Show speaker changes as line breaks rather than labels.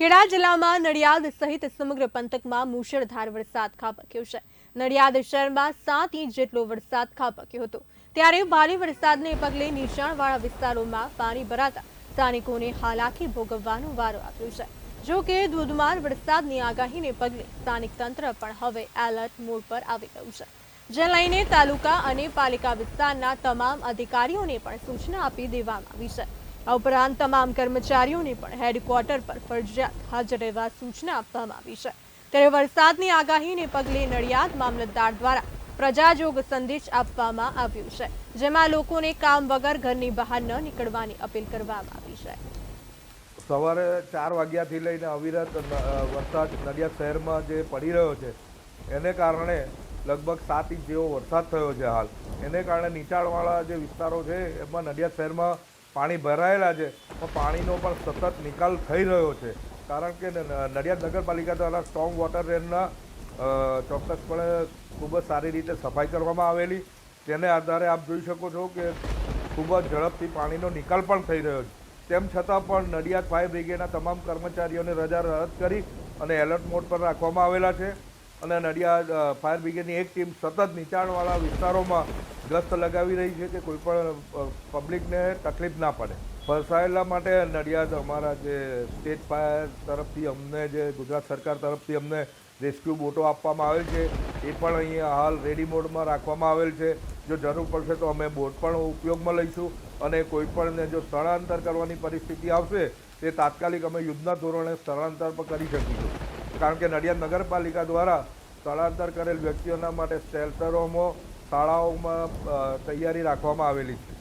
ખેડા જિલ્લામાં નડિયાદ સહિત સમગ્ર પંથકમાં મુશળધાર વરસાદ ખાબક્યો છે. નડિયાદ શહેરમાં સાત ઇંચ જેટલો વરસાદ ખાબક્યો હતો. ત્યારે ભારે વરસાદને પગલે નીચાણવાળા વિસ્તારોમાં પાણી ભરાતા સ્થાનિકોને હાલાકી ભોગવવાનો વારો આવ્યો છે. જો કે ધોધમાર વરસાદની આગાહીને પગલે સ્થાનિક તંત્ર પણ હવે એલર્ટ મોડ પર આવી ગયું છે. જે લઈને તાલુકા અને પાલિકા વિસ્તારના તમામ અધિકારીઓને પણ સૂચના આપી દેવામાં આવી છે. આ ઉપરાંત તમામ કર્મચારીઓને પણ હેડક્વાર્ટર પર ફરજિયાત હાજર રહેવા સૂચના આપવામાં આવી છે. ત્યારે વરસાદની આગાહીને પગલે નડિયાદ મામલતદાર દ્વારા પ્રજાજોગ સંદેશ આપવામાં આવ્યો છે, જેમાં લોકોને કામ વગર ઘરની બહાર ન નીકળવાની અપીલ કરવામાં આવી છે.
સવારે ચાર વાગ્યાથી લઈને અવિરત વરસાદ નડિયાદ શહેરમાં જે પડી રહ્યો છે, એને કારણે લગભગ સાત ઇંચ જેવો વરસાદ થયો છે હાલ. એને કારણે નીચાણવાળા જે વિસ્તારો છે, એમાં નડિયાદ શહેરમાં પાણી ભરાયેલા છે, પણ પાણીનો પણ સતત નિકાલ થઈ રહ્યો છે. કારણ કે નડિયાદ નગરપાલિકા દ્વારા સ્ટ્રોંગ વોટર રેનના ચોક્કસપણે ખૂબ જ સારી રીતે સફાઈ કરવામાં આવેલી. તેને આધારે આપ જોઈ શકો છો કે ખૂબ જ ઝડપથી પાણીનો નિકાલ પણ થઈ રહ્યો છે. તેમ છતાં પણ નડિયાદ ફાયર બ્રિગેડના તમામ કર્મચારીઓને રજા રદ કરી અને એલર્ટ મોડ પર રાખવામાં આવેલા છે. અને નડિયાદ ફાયર બ્રિગેડની એક ટીમ સતત નીચાણવાળા વિસ્તારોમાં ગસ્ત લગાવી રહી છે કે કોઈ પણ પબ્લિકને તકલીફ ના પડે. ફસાયેલા માટે નડિયાદ અમારા જે સ્ટેટ ફાયર તરફથી અમને જે ગુજરાત સરકાર તરફથી અમને રેસ્ક્યુ બોટો આપવામાં આવેલ છે, એ પણ અહીંયા હાલ રેડી મોડમાં રાખવામાં આવેલ છે. જો જરૂર પડશે તો અમે બોટ પણ ઉપયોગમાં લઈશું અને કોઈ પણને જો સ્થળાંતર કરવાની પરિસ્થિતિ આવશે, તે તાત્કાલિક અમે યુદ્ધના ધોરણે સ્થળાંતર પણ કરી શકીશું. કારણ કે નડિયાદ નગરપાલિકા દ્વારા સ્થળાંતર કરેલ વ્યક્તિઓના માટે શેલ્ટરોમાં શાળાઓમાં તૈયારી રાખવામાં આવેલી છે.